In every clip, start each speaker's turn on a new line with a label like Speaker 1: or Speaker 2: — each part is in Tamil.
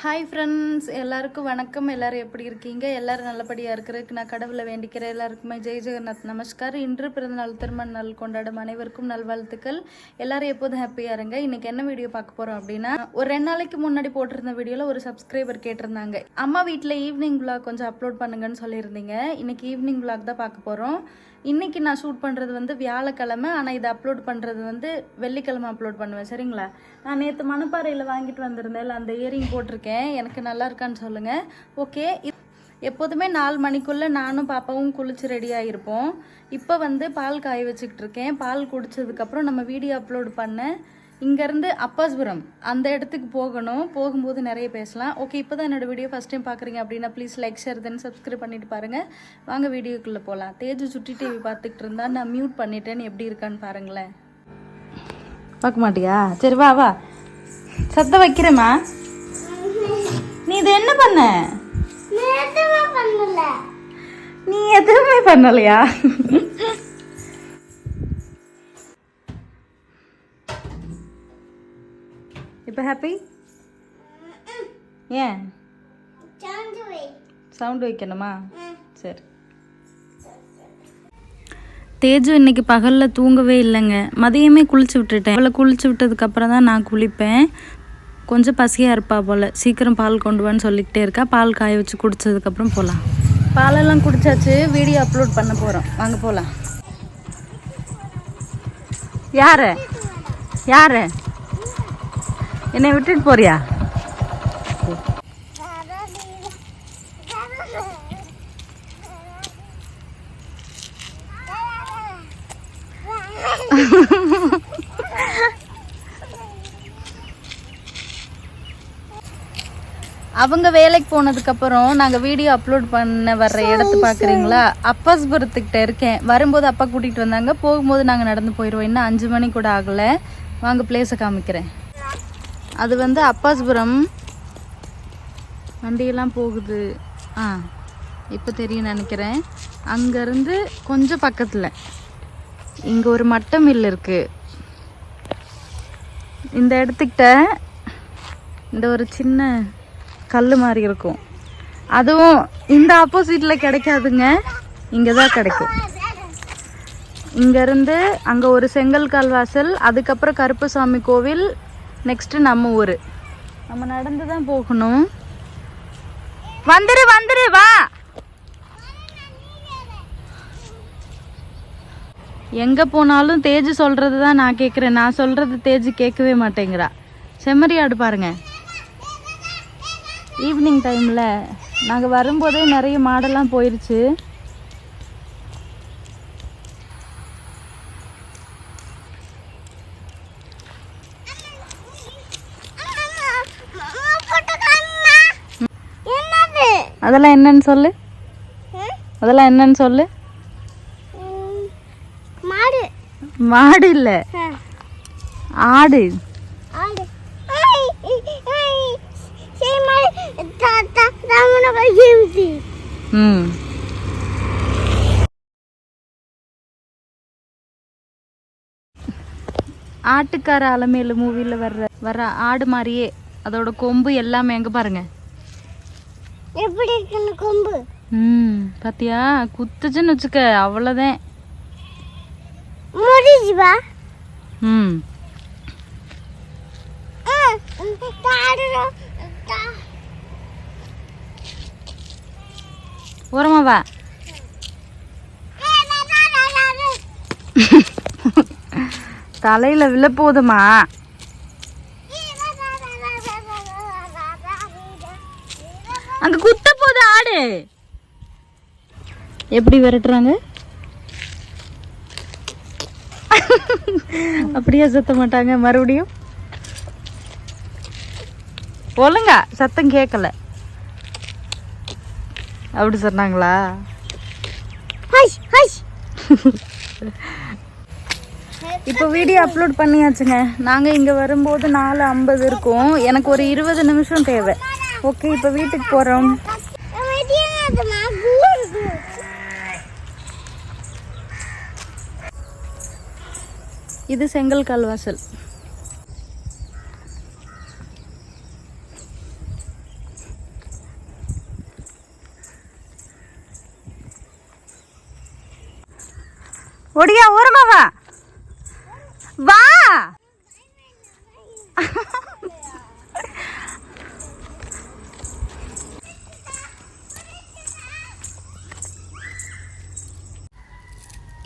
Speaker 1: ஹாய் ஃப்ரெண்ட்ஸ் எல்லாருக்கும் வணக்கம். எல்லாரும் எப்படி இருக்கீங்க? எல்லோரும் நல்லபடியாக இருக்கிறதுக்கு நான் கடவுளை வேண்டிக்கிறேன். எல்லாருக்குமே ஜெய் ஜெகநாத் நமஸ்கார் இன்று பிறந்தநாள் திருமண நாள் கொண்டாடும் அனைவருக்கும் நல்வாழ்த்துக்கள். எல்லோரும் எப்போதும் ஹாப்பியாக இருங்க. இன்றைக்கி என்ன வீடியோ பார்க்க போகிறோம் அப்படின்னா ஒரு ரெண்டு நாளைக்கு முன்னாடி போட்டிருந்த வீடியோவில் ஒரு சப்ஸ்கிரைபர் கேட்டிருந்தாங்க. அம்மா வீட்டில் ஈவினிங் vlog கொஞ்சம் அப்லோட் பண்ணுங்கன்னு சொல்லியிருந்தீங்க. இன்னைக்கு ஈவினிங் vlog தான் பார்க்க போகிறோம் இன்றைக்கி நான் ஷூட் பண்ணுறது வந்து வியாழக்கிழமை. ஆனால் இதை அப்லோட் பண்ணுறது வந்து வெள்ளிக்கிழமை அப்லோட் பண்ணுவேன். சரிங்களா? நான் நேற்று மணப்பாறையில் வாங்கிட்டு வந்திருந்தேன். அந்த இயரிங் போட்டிருக்கேன். எனக்கு நல்லா இருக்கான்னு சொல்லுங்கள் ஓகே எப்போதுமே நாலு மணிக்குள்ளே நானும் பாப்பாவும் குளிச்சு ரெடியாக இருப்போம் இப்போ வந்து பால் காய வச்சுக்கிட்டு இருக்கேன். பால் குடித்ததுக்கப்புறம் நம்ம வீடியோ அப்லோட் பண்ண இங்கேருந்து அப்பாஸ்புரம் அந்த இடத்துக்கு போகணும். போகும்போது நிறைய பேசலாம். ஓகே இப்போ தான் என்னோட வீடியோ ஃபஸ்ட் டைம் பார்க்குறீங்க அப்படின்னா please like share then subscribe பண்ணிட்டு பாருங்கள் வாங்க வீடியோக்குள்ளே போகலாம் தேஜு சுட்டி டிவி பார்த்துக்கிட்டு இருந்தா நான் மியூட் பண்ணிட்டேன்னு எப்படி இருக்கான்னு பாருங்களேன். பார்க்க மாட்டியா? சரி வா வா. சத்தம் வைக்கிறேம்மா. இது என்ன பண்ண? நீ எதுவுமே பண்ணலையா? இப்போ ஹாப்பி ஏன்? சவுண்ட் வைக்கணுமா? சரி. தேஜு இன்னைக்கு பகலில் தூங்கவே இல்லைங்க. மதியமே குளிச்சு விட்டுட்டேன். அவளை குளிச்சு விட்டதுக்கப்புறம் தான் நான் குளிப்பேன். கொஞ்சம் பசியாக இருப்பா போல். சீக்கிரம் பால் கொண்டு வான்னு சொல்லிக்கிட்டே இருக்கா. பால் காய வச்சு குடித்ததுக்கப்புறம் போகலாம் பாலெல்லாம் குடிச்சாச்சு. வீடியோ அப்லோட் பண்ண போகிறோம் வாங்க போகலாம் யார்? யார்? என்னை விட்டுட்டு போறியா? அவங்க வேலைக்கு போனதுக்கப்புறம் நாங்கள் வீடியோ அப்லோட் பண்ண வர்ற இடத்த பார்க்குறீங்களா அப்பாஸ்புரத்துக்கிட்ட இருக்கேன். வரும்போது அப்பா கூட்டிகிட்டு வந்தாங்க. போகும்போது நாங்கள் நடந்து போயிடுவோம் இன்னும் அஞ்சு மணி கூட ஆகலை. வாங்க பிளேஸை காமிக்கிறேன். அது வந்து அப்பாஸ்புரம். வண்டியெல்லாம் போகுது. ஆ இப்போ தெரியும் நினைக்கிறேன். அங்கேருந்து கொஞ்சம் பக்கத்தில். இங்கே ஒரு மட்ட மில் இருக்குது இந்த இடத்துக்கிட்ட இந்த ஒரு சின்ன கல் மாதிரி இருக்கும். அதுவும் இந்த ஆப்போசிட்டில் கிடைக்காதுங்க. இங்கே தான் கிடைக்கும் இங்கேருந்து அங்கே ஒரு செங்கல் கால்வாசல் அதுக்கப்புறம் கருப்பசாமி கோவில் நெக்ஸ்ட்டு நம்ம ஊர். நம்ம நடந்து தான் போகணும். வந்துரு வந்துரு வா! எங்கே போனாலும் தேஜு சொல்கிறது தான் நான் கேட்குறேன் நான் சொல்கிறது தேஜு கேட்கவே மாட்டேங்கிறா. செம்மறியாடு பாருங்கள் ஈவினிங் டைமில் நாங்கள் வரும்போதே நிறைய மாடெல்லாம் போயிருச்சு. அதெல்லாம் என்னன்னு சொல்லு. அதெல்லாம் என்னன்னு சொல்லு.
Speaker 2: மாடு.
Speaker 1: மாடு இல்லை. ஆடு. ஆட்டுக்கார அலமேலு மூவில வர்ற வர்ற ஆடு மாதிரியே அதோட கொம்பு எல்லாமே எங்க பாருங்க?
Speaker 2: எப்படி கொம்பு?
Speaker 1: ம் பாத்தியா? குத்துச்சுன்னு வச்சுக்க அவ்வளவுதான்.
Speaker 2: முடிஞ்சுவா
Speaker 1: ம். ஆடு ஓரமா வா. தலையில விழ போதுமா? அங்க குத்த போது ஆடு. எப்படி விரட்டுறாங்க? அப்படியே சத்த மாட்டாங்க மறுபடியும். ஒழுங்கா சத்தம் கேட்கல அப்படி சொன்னாங்களா? இப்போ வீடியோ அப்லோட் பண்ணியாச்சுங்க. நாங்கள் இங்கே வரும்போது நாலு ஐம்பது இருக்கும். எனக்கு ஒரு இருபது நிமிஷம் தேவை. ஓகே இப்போ வீட்டுக்கு போகிறோம் இது செங்கல் கால்வாசல் ஒடியா ஓரமா வா வா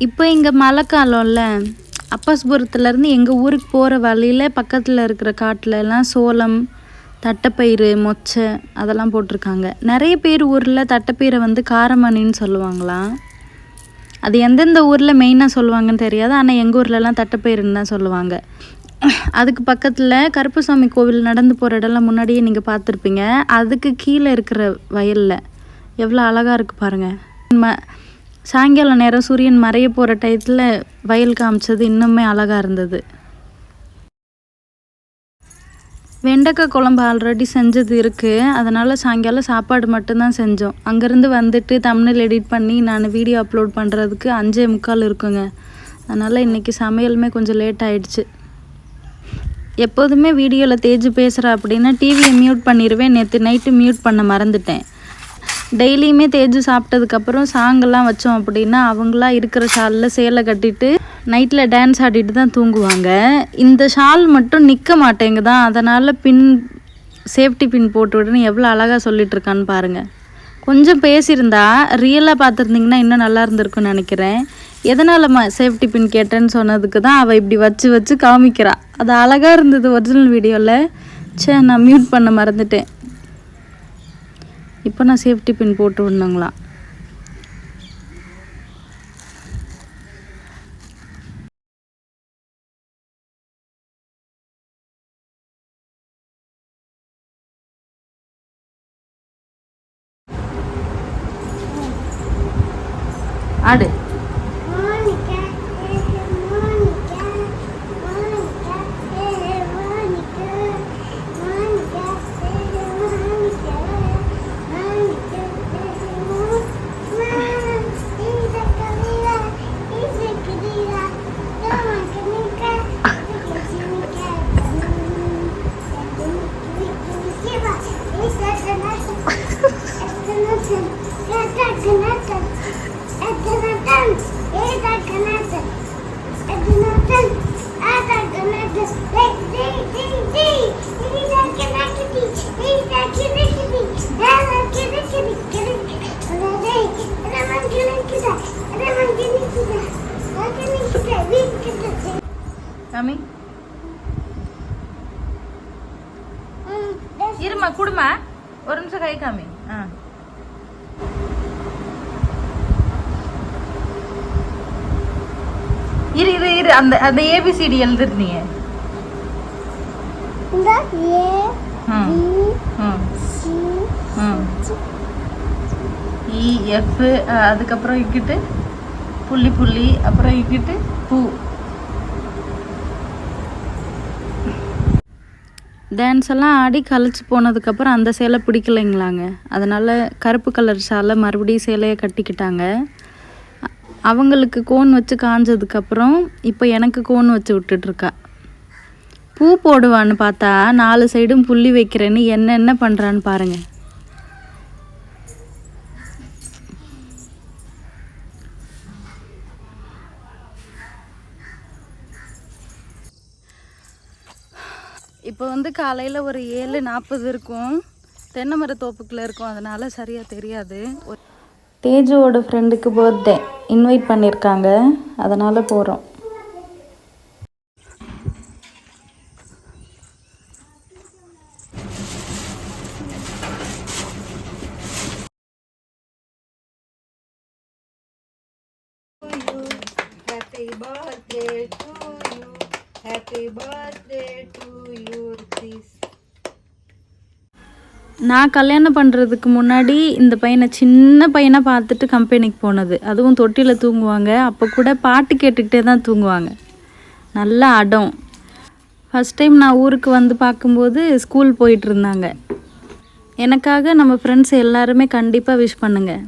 Speaker 1: இப்போ இங்கே மழை காலம்ல அப்பாஸ்புரத்துலேருந்து எங்கள் ஊருக்கு போகிற வழியில் பக்கத்தில் இருக்கிற காட்டிலலாம் சோளம் தட்டைப்பயிறு மொச்சை அதெல்லாம் போட்டிருக்காங்க. நிறைய பேர் ஊரில் தட்டைப்பயிரை வந்து காரமணின்னு சொல்லுவாங்களாம் அது எந்தெந்த ஊரில் மெயினாக சொல்லுவாங்கன்னு தெரியாது ஆனால் எங்கள் ஊர்லலாம் தட்டைப்பயிறுன்னு தான் சொல்லுவாங்க. அதுக்கு பக்கத்தில் கருப்புசாமி கோவில் நடந்து போகிற இடம்லாம் முன்னாடியே நீங்கள் பார்த்துருப்பீங்க. அதுக்கு கீழே இருக்கிற வயலில் எவ்வளோ அழகாக இருக்குது பாருங்கள் ம சாயங்கால நேரம் சூரியன் மறைய போகிற டயத்தில் வயல் காமிச்சது இன்னுமே அழகாக இருந்தது. வெண்டைக்காய் குழம்பு ஆல்ரெடி செஞ்சது இருக்குது அதனால் சாயங்காலம் சாப்பாடு மட்டும்தான் செஞ்சோம். அங்கேருந்து வந்துட்டு தமிழில் எடிட் பண்ணி நான் வீடியோ அப்லோட் பண்ணுறதுக்கு அஞ்சே முக்கால் இருக்குங்க. அதனால் இன்றைக்கி சமையலுமே கொஞ்சம் லேட் ஆகிடுச்சு எப்போதுமே வீடியோவில் தேஜு பேசுகிற அப்படின்னா டிவியை மியூட் பண்ணிடுவேன் நேற்று நைட்டு மியூட் பண்ண மறந்துட்டேன். டெய்லியுமே தேஜு சாப்பிட்டதுக்கப்புறம் சாங்கெல்லாம் வச்சோம் அப்படின்னா அவங்களா இருக்கிற ஷாலில் சேலை கட்டிட்டு நைட்டில் டான்ஸ் ஆடிட்டு தான் தூங்குவாங்க. இந்த ஷால் மட்டும் நிற்க மாட்டேங்குதான். அதனால் பின் சேஃப்டி பின் போட்டு விடுன்னு எவ்வளோ அழகாக சொல்லிட்டு இருக்கான்னு பாருங்கள் கொஞ்சம் பேசியிருந்தா ரியலாக பார்த்துருந்தீங்கன்னா இன்னும் நல்லா இருந்திருக்கும்னு நினைக்கிறேன். எதனாலம்மா சேஃப்டி பின் கேட்டேன்னு சொன்னதுக்கு தான் அவள் இப்படி வச்சு வச்சு காமிக்கிறா. அது அழகாக இருந்தது ஒரிஜினல் வீடியோவில் ச்சே நான் மியூட் பண்ண மறந்துட்டேன். இப்போ நான் சேஃப்டி பின் போட்டு விடணுங்களா? ஆடு மாமி இருமா குடுமா. ஒரு நிமிஷம் கை காமி. ஆ. இரு இரு இரு. அந்த அந்த ஏபிசிடி எழுதிருந்தீங்க.
Speaker 2: இந்த ஏ
Speaker 1: இ எஃப் அதுக்கப்புறம் இக்கிட்டு புள்ளி புள்ளி அப்புறம் இக்கிட்டு பூ. டான்ஸ் எல்லாம் ஆடி கழிச்சு போனதுக்கப்புறம் அந்த சேலை பிடிக்கலைங்களாங்க. அதனால் கருப்பு கலர் சேலை மறுபடியும் சேலையை கட்டிக்கிட்டாங்க. அவங்களுக்கு கோன் வச்சு காஞ்சதுக்கப்புறம் இப்போ எனக்கு கோன் வச்சு விட்டுட்ருக்கா. பூ போடுவான்னு பார்த்தா நாலு சைடும் புள்ளி வைக்கிறேன்னு என்னென்ன பண்ணுறான்னு பாருங்கள் இப்போ வந்து காலையில் ஒரு ஏழு நாற்பது இருக்கும். தென்னை மர தோப்புக்குள்ளே இருக்கும். அதனால் சரியாக தெரியாது. தேஜுவோட ஃப்ரெண்டுக்கு பர்த்டே இன்வைட் பண்ணியிருக்காங்க அதனால் போகிறோம் நான் கல்யாணம் பண்ணுறதுக்கு முன்னாடி இந்த பையனை சின்ன பையனாக பார்த்துட்டு கம்பெனிக்கு போனது. அதுவும் தொட்டியில் தூங்குவாங்க. அப்போ கூட பாட்டு கேட்டுக்கிட்டே தான் தூங்குவாங்க. நல்ல அடம். ஃபஸ்ட் டைம் நான் ஊருக்கு வந்து பார்க்கும்போது ஸ்கூல் போயிட்டு இருந்தாங்க. எனக்காக நம்ம ஃப்ரெண்ட்ஸ் எல்லாருமே கண்டிப்பாக விஷ் பண்ணுங்கள்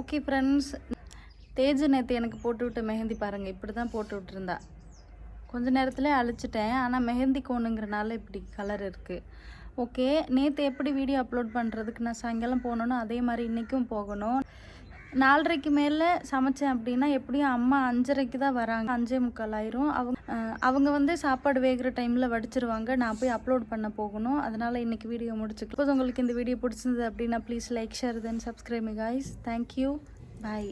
Speaker 1: ஓகே ஃப்ரெண்ட்ஸ் தேஜு நேற்று எனக்கு போட்டு விட்ட மெஹந்தி பாருங்கள் இப்படி தான் போட்டு விட்டுருந்தா. கொஞ்ச நேரத்தில் அழிச்சிட்டேன் ஆனால் மெஹந்தி கோணுங்கிறனால இப்படி கலர் இருக்குது ஓகே நேற்று எப்படி வீடியோ அப்லோட் பண்ணுறதுக்கு நான் சாயங்காலம் போகணும் அதே மாதிரி இன்றைக்கும் போகணும். நாலரைக்கு மேலே சமைச்சேன் அப்படின்னா எப்படியும் அம்மா அஞ்சரைக்கு தான் வராங்க. அஞ்சே முக்கால் ஆயிரும். அவங்க அவங்க வந்து சாப்பாடு வேகிற டைமில் வடிச்சிருவாங்க. நான் போய் அப்லோட் பண்ண போகணும். அதனால் இன்றைக்கி வீடியோ முடிச்சுக்கலாம். Suppose உங்களுக்கு இந்த வீடியோ பிடிச்சிருந்தது அப்படின்னா please like share then subscribe guys thank you bye